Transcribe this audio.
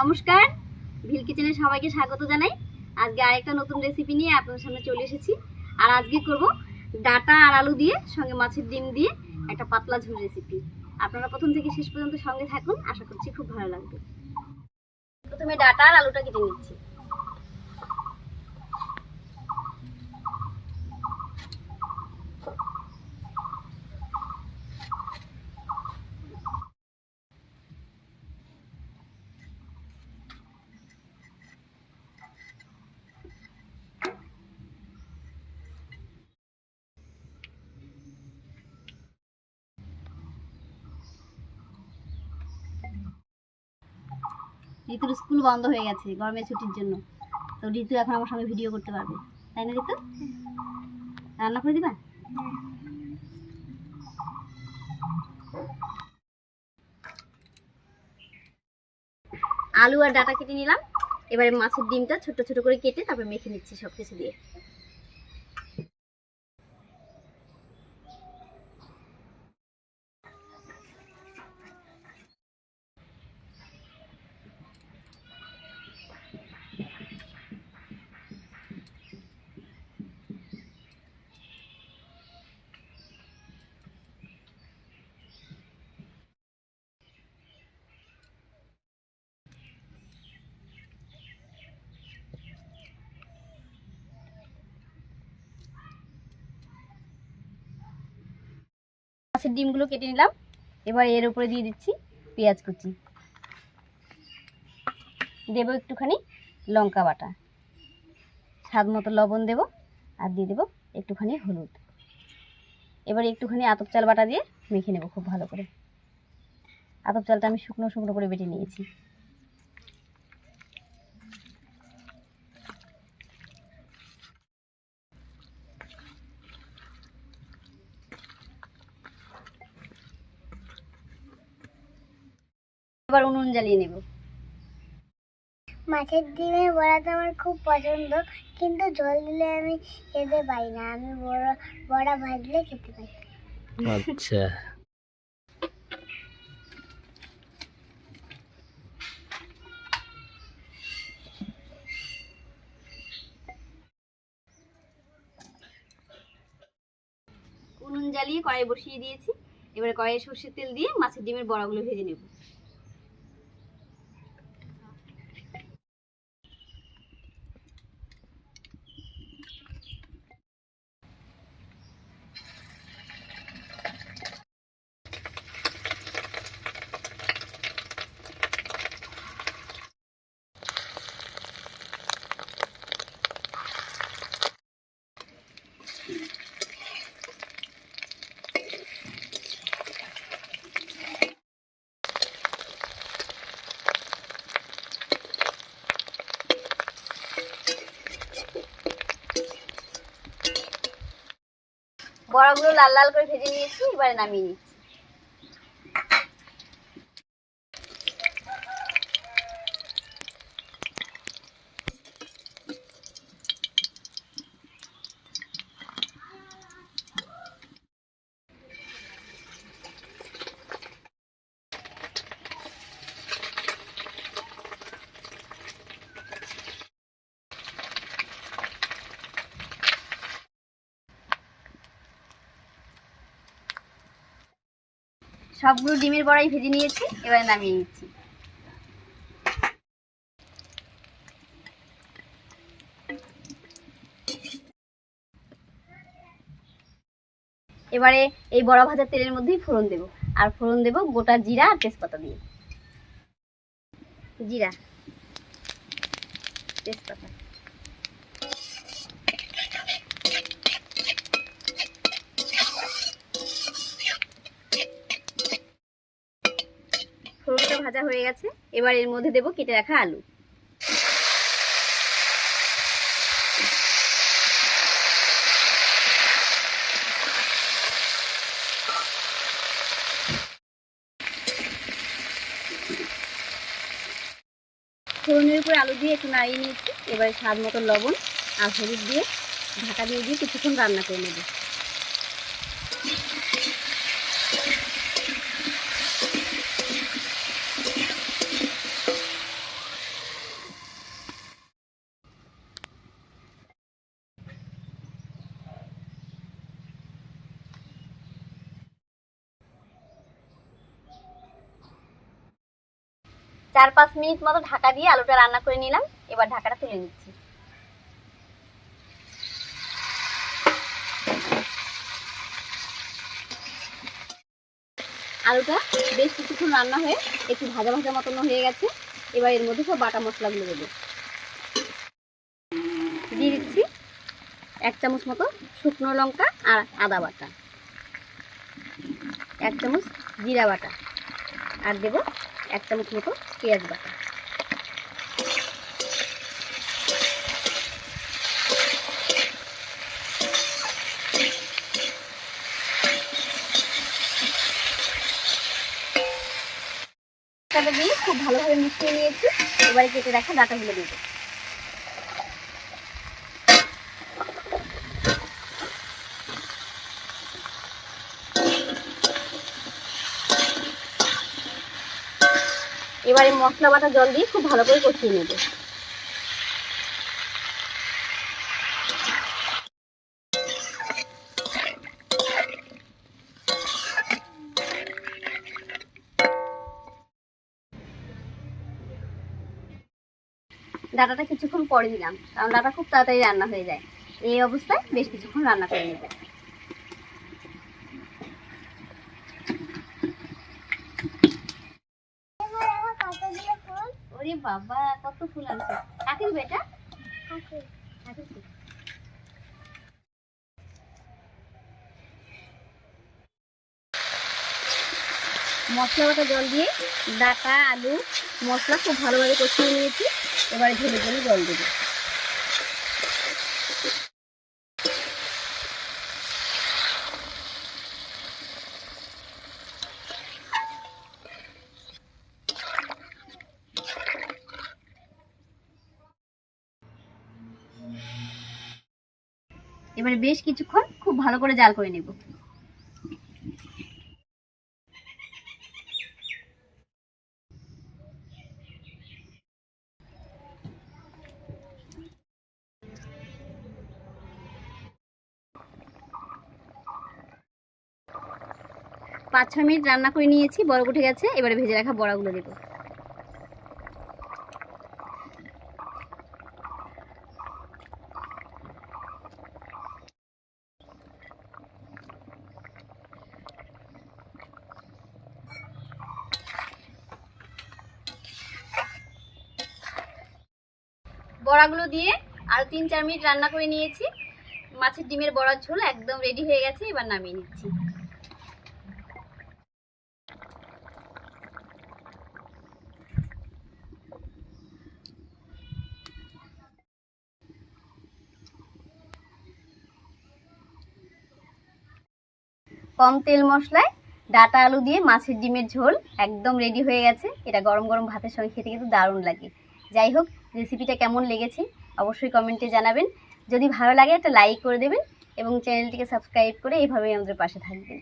নমস্কার। ভিল কিচেনে সবাইকে স্বাগত জানাই। আজকে আরেকটা নতুন রেসিপি নিয়ে আপনার সামনে চলে এসেছি। আর আজকে করব ডাটা আর আলু দিয়ে, সঙ্গে মাছের ডিম দিয়ে একটা পাতলা ঝোল রেসিপি আপনারা প্রথম থেকে শেষ পর্যন্ত সঙ্গে থাকুন। আশা করছি খুব ভালো লাগবে। প্রথমে ডাটা আর আলুটা কেটে নিচ্ছি। ঋতুর স্কুল বন্ধ হয়ে গেছে, গরমের ছুটির জন্য। তো ঋতু এখন আমার সঙ্গে ভিডিও করতে পারবে। তাই না ঋতু? রান্না করে দিবা? আলু আর ডাটা কেটে নিলাম। এবারে মাছের ডিমটা ছোট ছোট করে কেটে তারপর মেখে নিচ্ছি সব কিছু দিয়ে। মাছের ডিমগুলো কেটে নিলাম। এবার এর উপরে দিয়ে দিচ্ছি পেঁয়াজ কুচি। দেব একটুখানি লঙ্কা বাটা। স্বাদ মতো লবণ দেব আর দিয়ে দেব একটুখানি হলুদ। এবার একটুখানি আতপ চাল বাটা দিয়ে মেখে নেব খুব ভালো করে। আতপ চালটা আমি শুকনো শুকনো করে বেটে নিয়েছি। এবার উনুন জ্বালিয়ে নেব। মাছের ডিমের বড়াটা আমার খুব পছন্দ কিন্তু জল দিলে আমি খেতে পাই না। আমি বড় বড়া ভাজলে খেতে পাই। আচ্ছা। উনুন জ্বালিয়ে কড়াই বসিয়ে দিয়েছি। এবারে কড়াইয়ে সর্ষের তেল দিয়ে মাছের ডিমের বড়াগুলো ভেজে নেব। বড়াগুলো লাল লাল করে ভেজে নিয়েছি এবারে নামিয়ে নিচ্ছি। সবগুলো ডিমের বড়াই ভেজে নিয়েছি, এবারে নামিয়ে নিচ্ছি। এবারে এই বড়া ভাজার তেলের মধ্যেই ফোড়ন দেব, আর ফোড়ন দেব গোটা জিরা আর তেজপাতা দিয়ে। জিরা, তেজপাতা। ভাজা হয়ে গেছে। এবার এর মধ্যে দেব কেটে রাখা আলু। ফোড়নের উপরে আলু দিয়ে একটু নাড়িয়ে নিয়েছি। এবারে স্বাদ মতো লবণ আর হলুদ দিয়ে ঢাকা দিয়ে দিয়ে কিছুক্ষণ রান্না করে নেব। চার পাঁচ মিনিট মতো ঢাকা দিয়ে আলুটা রান্না করে নিলাম। এবার ঢাকাটা তুলে নিচ্ছি। আলুটা বেশ কিছুক্ষণ রান্না হয়ে একটু ভাজা ভাজা মতন হয়ে গেছে। এবার এর মধ্যে সব বাটা মশলাগুলো দেবো। দিয়ে দিচ্ছি এক চামচ মতো শুকনো লঙ্কা আর আদা বাটা। এক চামচ জিরা বাটা। আর দেব এক চামচ মতো পেঁয়াজ বাটা। খুব ভালোভাবে মিশিয়ে নিয়েছি। এবারে কেটে রাখা ডাটাগুলো দিয়ে এবারে মশলা বাটা জল দিয়ে খুব ভালো করে কষিয়ে নেব। ডাটাটা কিছুক্ষণ পরে দিলাম, কারণ ডাটা খুব তাড়াতাড়ি রান্না হয়ে যায়। এই অবস্থায় বেশ কিছুক্ষণ রান্না করে নেবে এবার আমার কতগুলো ফুল ওরে বাবা কত ফুল আনছে কাকে দিবে এটা? মশলা বাটা জল দিয়ে ডাটা আলু মশলা খুব ভালোভাবে কষিয়ে নিয়েছি। এবারে ঢেলে ঢেলে জল দেবো। এবারে বেশ কিছুক্ষণ খুব ভালো করে জাল করে নেব। পাঁচ ছ মিনিট রান্না করে নিয়েছি বড় উঠে গেছে, এবারে ভেজে রাখা বড়াগুলো দেবো। বড়াগুলো দিয়ে আরও তিন চার মিনিট রান্না করে নিয়েছি। মাছের ডিমের বড়ার ঝোল একদম রেডি হয়ে গেছে, এবার নামিয়ে নিচ্ছি। কম তেল মশলায় ডাটা আলু দিয়ে মাছের ডিমের ঝোল একদম রেডি হয়ে গেছে। এটা গরম গরম ভাতের সঙ্গে খেতে কিন্তু দারুণ লাগে। যাই হোক রেসিপিটা কেমন লেগেছে অবশ্যই কমেন্টে জানাবেন। যদি ভালো লাগে একটা লাইক করে দেবেন এবং চ্যানেলটিকে সাবস্ক্রাইব করে এইভাবেই আমাদের পাশে থাকবেন।